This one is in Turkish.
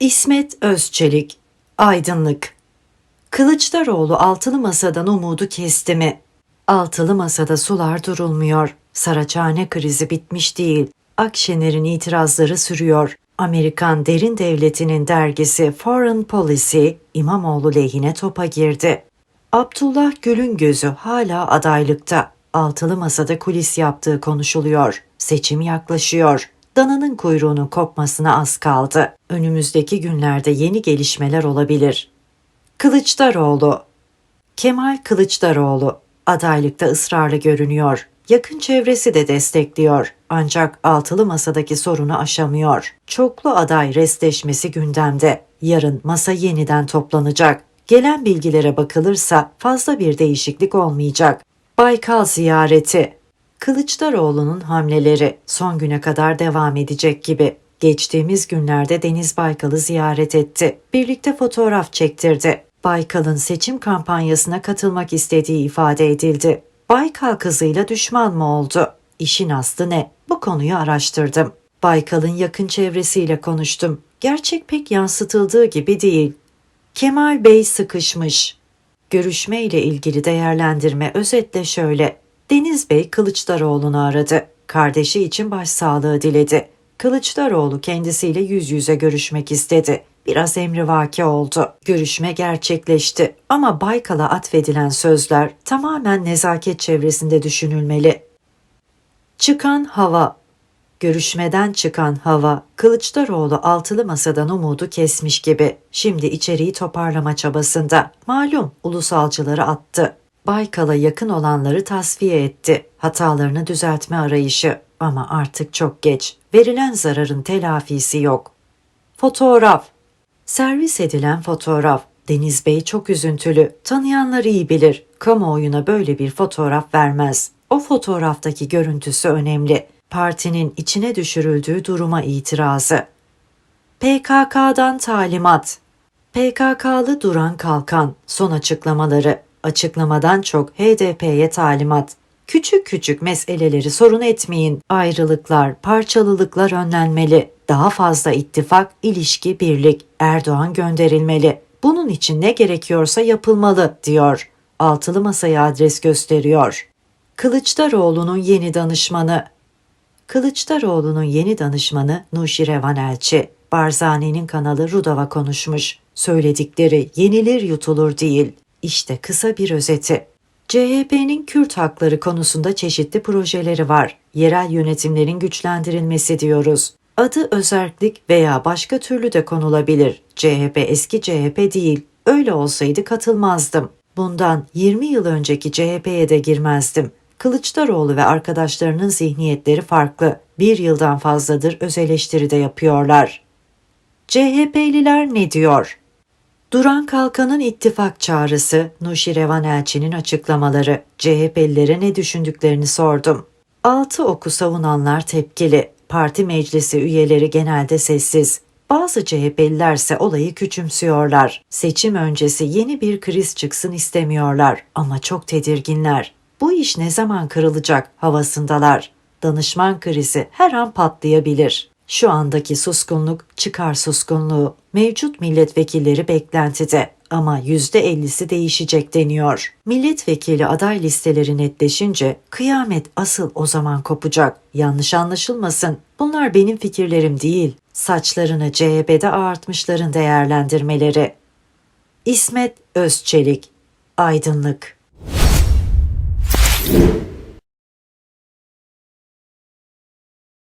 İsmet Özçelik, Aydınlık Kılıçdaroğlu altılı masadan umudu kesti mi? Altılı masada sular durulmuyor. Saraçhane krizi bitmiş değil. Akşener'in itirazları sürüyor. Amerikan derin devletinin dergisi Foreign Policy İmamoğlu lehine topa girdi. Abdullah Gül'ün gözü hala adaylıkta. Altılı masada kulis yaptığı konuşuluyor. Seçim yaklaşıyor. Dananın kuyruğunun kopmasına az kaldı. Önümüzdeki günlerde yeni gelişmeler olabilir. Kılıçdaroğlu Kemal Kılıçdaroğlu adaylıkta ısrarlı görünüyor. Yakın çevresi de destekliyor. Ancak altılı masadaki sorunu aşamıyor. Çoklu aday restleşmesi gündemde. Yarın masa yeniden toplanacak. Gelen bilgilere bakılırsa fazla bir değişiklik olmayacak. Baykal ziyareti Kılıçdaroğlu'nun hamleleri son güne kadar devam edecek gibi. Geçtiğimiz günlerde Deniz Baykal'ı ziyaret etti. Birlikte fotoğraf çektirdi. Baykal'ın seçim kampanyasına katılmak istediği ifade edildi. Baykal kızıyla düşman mı oldu? İşin aslı ne? Bu konuyu araştırdım. Baykal'ın yakın çevresiyle konuştum. Gerçek pek yansıtıldığı gibi değil. Kemal Bey sıkışmış. Görüşme ile ilgili değerlendirme özetle şöyle. Deniz Bey Kılıçdaroğlu'nu aradı. Kardeşi için başsağlığı diledi. Kılıçdaroğlu kendisiyle yüz yüze görüşmek istedi. Biraz emrivaki oldu. Görüşme gerçekleşti ama Baykal'a atfedilen sözler tamamen nezaket çevresinde düşünülmeli. Çıkan hava Görüşmeden çıkan hava, Kılıçdaroğlu altılı masadan umudu kesmiş gibi. Şimdi içeriği toparlama çabasında. Malum ulusalcıları attı. Baykal'a yakın olanları tasfiye etti. Hatalarını düzeltme arayışı. Ama artık çok geç. Verilen zararın telafisi yok. Fotoğraf Servis edilen fotoğraf. Deniz Bey çok üzüntülü. Tanıyanlar iyi bilir. Kamuoyuna böyle bir fotoğraf vermez. O fotoğraftaki görüntüsü önemli. Partinin içine düşürüldüğü duruma itirazı. PKK'dan talimat. PKK'lı Duran Kalkan son açıklamaları. Açıklamadan çok HDP'ye talimat. Küçük küçük meseleleri sorun etmeyin. Ayrılıklar, parçalılıklar önlenmeli. Daha fazla ittifak, ilişki, birlik. Erdoğan gönderilmeli. Bunun için ne gerekiyorsa yapılmalı diyor. Altılı masaya adres gösteriyor. Kılıçdaroğlu'nun yeni danışmanı Kılıçdaroğlu'nun yeni danışmanı Nuşirevan Elçi. Barzani'nin kanalı Rudava konuşmuş. Söyledikleri yenilir yutulur değil. İşte kısa bir özeti. CHP'nin Kürt hakları konusunda çeşitli projeleri var. Yerel yönetimlerin güçlendirilmesi diyoruz. Adı özerklik veya başka türlü de konulabilir. CHP eski CHP değil. Öyle olsaydı katılmazdım. Bundan 20 yıl önceki CHP'ye de girmezdim. Kılıçdaroğlu ve arkadaşlarının zihniyetleri farklı. Bir yıldan fazladır öz eleştiri de yapıyorlar. CHP'liler ne diyor? Duran Kalkan'ın ittifak çağrısı, Nuşirevan Elçi'nin açıklamaları, CHP'lilere ne düşündüklerini sordum. Altı oku savunanlar tepkili, parti meclisi üyeleri genelde sessiz. Bazı CHP'lilerse olayı küçümsüyorlar. Seçim öncesi yeni bir kriz çıksın istemiyorlar ama çok tedirginler. Bu iş ne zaman kırılacak havasındalar. Danışman krizi her an patlayabilir. Şu andaki suskunluk çıkar suskunluğu. Mevcut milletvekilleri beklentide ama %50'si değişecek deniyor. Milletvekili aday listeleri netleşince kıyamet asıl o zaman kopacak. Yanlış anlaşılmasın. Bunlar benim fikirlerim değil. Saçlarını CHP'de ağartmışların değerlendirmeleri. İsmet Özçelik Aydınlık